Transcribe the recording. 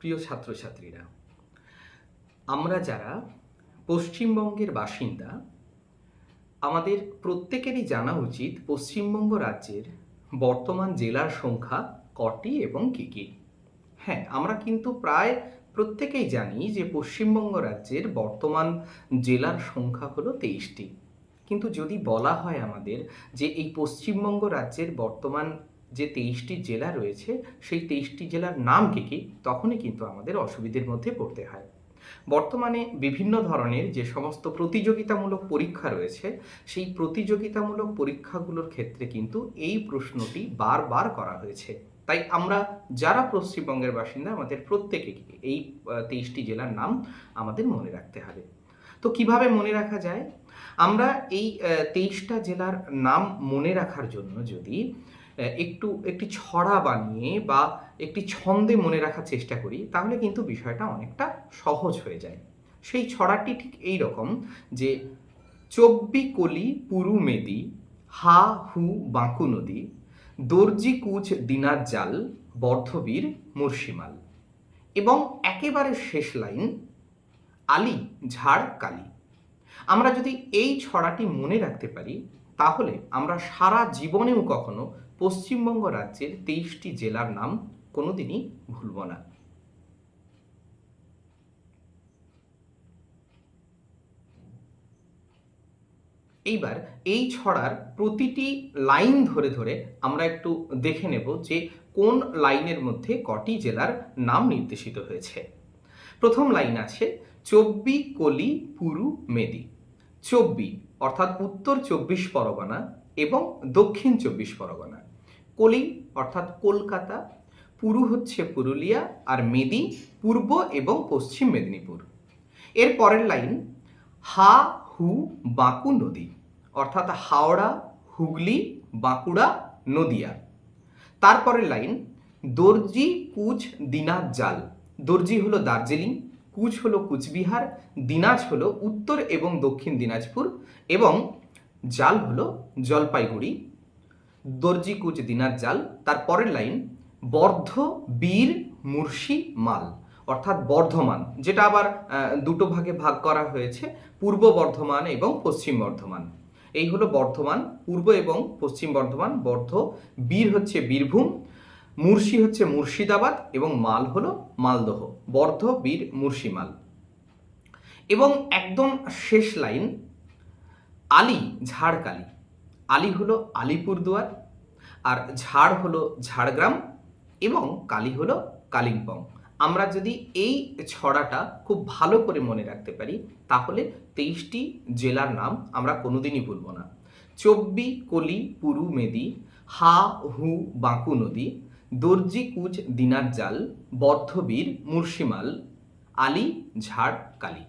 প্রিয় ছাত্রছাত্রীরা, আমরা যারা পশ্চিমবঙ্গের বাসিন্দা, আমাদের প্রত্যেকেরই জানা উচিত পশ্চিমবঙ্গ রাজ্যের বর্তমান জেলার সংখ্যা কটি এবং কী কী। হ্যাঁ আমরা কিন্তু প্রায় প্রত্যেকেই জানি যে পশ্চিমবঙ্গ রাজ্যের বর্তমান জেলার সংখ্যা হলো তেইশটি। কিন্তু যদি বলা হয় আমাদের যে এই পশ্চিমবঙ্গ রাজ্যের বর্তমান যে তেইশটি জেলা রয়েছে, সেই তেইশটি জেলার নাম কী কী? তখনই কিন্তু আমাদের অসুবিধের মধ্যে পড়তে হয়। বর্তমানে বিভিন্ন ধরনের যে সমস্ত প্রতিযোগিতামূলক পরীক্ষা রয়েছে, সেই প্রতিযোগিতামূলক পরীক্ষাগুলোর ক্ষেত্রে কিন্তু এই প্রশ্নটি বারবার করা হয়েছে। তাই আমরা যারা পশ্চিমবঙ্গের বাসিন্দা, আমাদের প্রত্যেকে এই তেইশটি জেলার নাম আমাদের মনে রাখতে হবে। তো কীভাবে মনে রাখা যায়? আমরা এই তেইশটা জেলার নাম মনে রাখার জন্য যদি একটু, একটি ছড়া বানিয়ে বা একটি ছন্দে মনে রাখার চেষ্টা করি, তাহলে কিন্তু বিষয়টা অনেকটা সহজ হয়ে যায়। সেই ছড়াটি ঠিক এই রকম যে, চব্বি কলি পুরু মেদি, হা হু বাঁকু নদী, দর্জি কুচ দিনার জাল, বর্ধবীর মুর্শিমাল। এবং একেবারে শেষ লাইন, আলি ঝাড় কালি। আমরা যদি এই ছড়াটি মনে রাখতে পারি, তাহলে আমরা সারা জীবনেও কখনো পশ্চিমবঙ্গ রাজ্যের তেইশটি জেলার নাম কোনোদিনই ভুলব না। এইবার এই ছড়ার প্রতিটি লাইন ধরে ধরে আমরা একটু দেখে নেব যে কোন লাইনের মধ্যে কটি জেলার নাম নির্দেশিত হয়েছে। প্রথম লাইন আছে চব্বি কলি পুরু মেদি। চব্বি অর্থাৎ উত্তর চব্বিশ পরগনা এবং দক্ষিণ চব্বিশ পরগনা। কলি অর্থাৎ কলকাতা, পুরু হচ্ছে পুরুলিয়া আর মেদি পূর্ব এবং পশ্চিম মেদিনীপুর। এর পরের লাইন, হা হু বাঁকু নদী, অর্থাৎ হাওড়া, হুগলি, বাঁকুড়া, নদিয়া। তারপরের লাইন, দর্জি কুচ দিনাজ জাল। দর্জি হলো দার্জিলিং, কুচ হলো কুচবিহার, দিনাজ হলো উত্তর এবং দক্ষিণ দিনাজপুর এবং জাল হলো জলপাইগুড়ি দর্জি কুচ দিনাজ জাল, তার পরের লাইন, বর্ধ, বীর, মুর্শি, মাল, অর্থাৎ বর্ধমান, যেটা আবার দুটো ভাগে ভাগ করা হয়েছে, পূর্ব বর্ধমান এবং পশ্চিম বর্ধমান। এই হলো বর্ধমান, পূর্ব এবং পশ্চিম বর্ধমান, বর্ধ, বীর হচ্ছে বীরভূম, মুর্শি হচ্ছে মুর্শিদাবাদ এবং মাল হলো মালদহ, বর্ধ, বীর মুর্শিমাল এবং একদম শেষ লাইন আলি, ঝাড়কালি। আলি হলো আলিপুরদুয়ার আর ঝাড় হলো ঝাড়গ্রাম এবং কালী হলো কালিম্পং। আমরা যদি এই ছড়াটা খুব ভালো করে মনে রাখতে পারি, তাহলে তেইশটি জেলার নাম আমরা কোনোদিনই ভুলব না। চব্বি কলি, পুরু মেদি, হা হু বাঁকু নদী, দর্জি কুচ দিনার জাল, বর্ধবীর মুর্শিমাল, আলি ঝাড় কালী